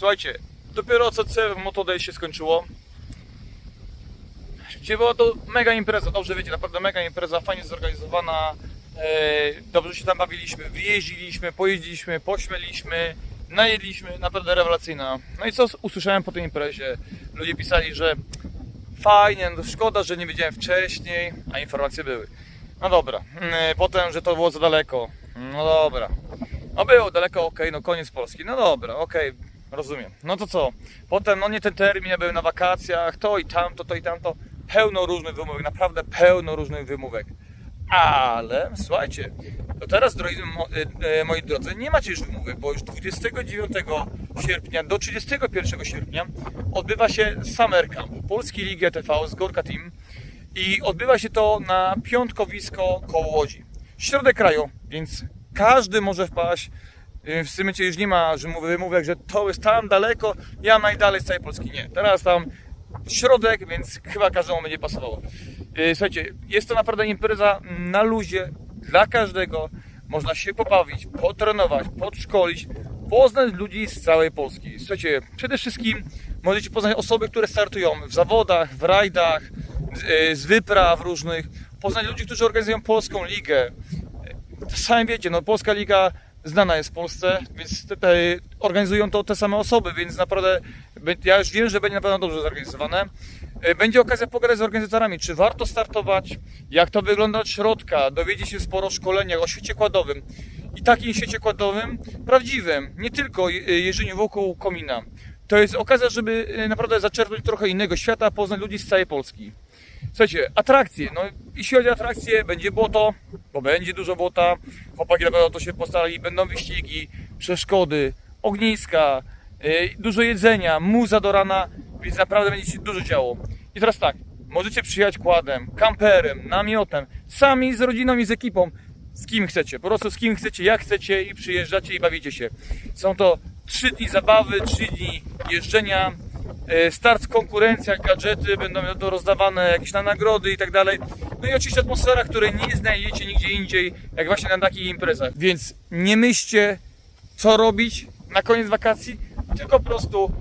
Słuchajcie, dopiero co C w Motoday się skończyło. Gdzie była to mega impreza, dobrze wiecie, naprawdę mega impreza, fajnie zorganizowana. E, dobrze się tam bawiliśmy, wyjeździliśmy, pojeździliśmy, pośmieliśmy, najedliśmy, naprawdę rewelacyjna. No i co usłyszałem po tej imprezie? Ludzie pisali, że fajnie, no szkoda, że nie wiedziałem wcześniej, a informacje były. No dobra, Mm, potem, że to było za daleko. No dobra. No było daleko, okej, no koniec Polski. No dobra, okej, rozumiem. No to co? Potem, no nie ten termin, ja byłem na wakacjach, to i tamto, to i tamto. Pełno różnych wymówek, naprawdę pełno różnych wymówek. Ale słuchajcie, to teraz, drodzy e, e, moi drodzy, nie macie już wymówek, bo już 29 sierpnia do 31 sierpnia odbywa się Summer Camp Polskiej Ligi ETV z Gorka Team i odbywa się to na piątkowisko koło Łodzi. Środek kraju, więc każdy może wpaść. Yy, W sumie już nie ma że mówię- wymówek, że to jest tam daleko, ja najdalej z całej Polski. Nie, teraz tam środek, więc chyba każdemu będzie pasowało. Yy, Słuchajcie, jest to naprawdę impreza na luzie dla każdego. Można się pobawić, potrenować, podszkolić, poznać ludzi z całej Polski. Słuchajcie, przede wszystkim możecie poznać osoby, które startują w zawodach, w rajdach, z, z wypraw różnych, poznać ludzi, którzy organizują polską ligę. Sami wiecie, no Polska Liga znana jest w Polsce, więc te, organizują to te same osoby, więc naprawdę ja już wiem, że będzie na pewno dobrze zorganizowane. E, Będzie okazja pogadać z organizatorami, czy warto startować, jak to wygląda od środka, dowiedzieć się sporo o szkoleniach, o świecie kładowym. I takim świecie kładowym, prawdziwym, nie tylko je- jeżdżeniu wokół komina. To jest okazja, żeby e, naprawdę zaczerpnąć trochę innego świata, poznać ludzi z całej Polski. Słuchajcie, atrakcje. No, jeśli chodzi o atrakcje, będzie błoto, bo będzie dużo błota. Chłopaki na pewno to się postarali. Będą wyścigi, przeszkody, ogniska, yy, dużo jedzenia, muza do rana, więc naprawdę będzie się dużo działo. I teraz tak, możecie przyjechać kładem, kamperem, namiotem, sami z rodziną i z ekipą, z kim chcecie. Po prostu z kim chcecie, jak chcecie i przyjeżdżacie i bawicie się. Są to trzy dni zabawy, trzy dni jeżdżenia, E, start w konkurencjach, gadżety, będą rozdawane jakieś na nagrody i tak dalej. No i oczywiście atmosfera, której nie znajdziecie nigdzie indziej, jak właśnie na takich imprezach. Więc nie myślcie, co robić na koniec wakacji, tylko po prostu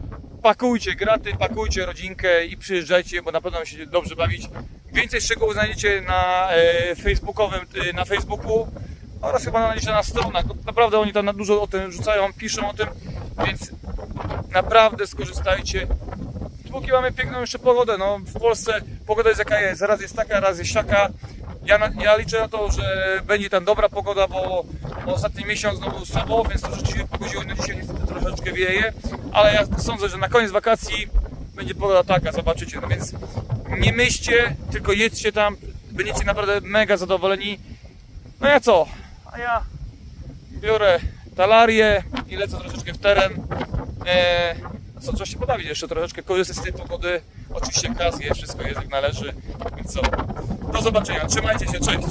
pakujcie graty, pakujcie rodzinkę i przyjeżdżajcie, bo na pewno się dobrze bawić. Więcej szczegółów znajdziecie na e, facebookowym, e, na Facebooku oraz chyba znajdziecie na stronach. Naprawdę oni tam dużo o tym rzucają, piszą o tym, więc naprawdę skorzystajcie. Póki mamy piękną jeszcze pogodę, no w Polsce pogoda jest jaka jest, raz jest taka, raz jest siaka. Ja, na, ja liczę na to, że będzie tam dobra pogoda, bo ostatni miesiąc no, był słabo, więc to rzeczywiście pogodziło, no dzisiaj niestety troszeczkę wieje, ale ja sądzę, że na koniec wakacji będzie pogoda taka, zobaczycie, no więc nie myślcie, tylko jedźcie tam, będziecie naprawdę mega zadowoleni. No ja co? A ja biorę talarię i lecę troszeczkę w teren. Eee, co, trzeba się pobawić jeszcze troszeczkę, korzystać z tej pogody. Oczywiście kas jest, wszystko jest jak należy, więc co. Do zobaczenia, trzymajcie się, cześć!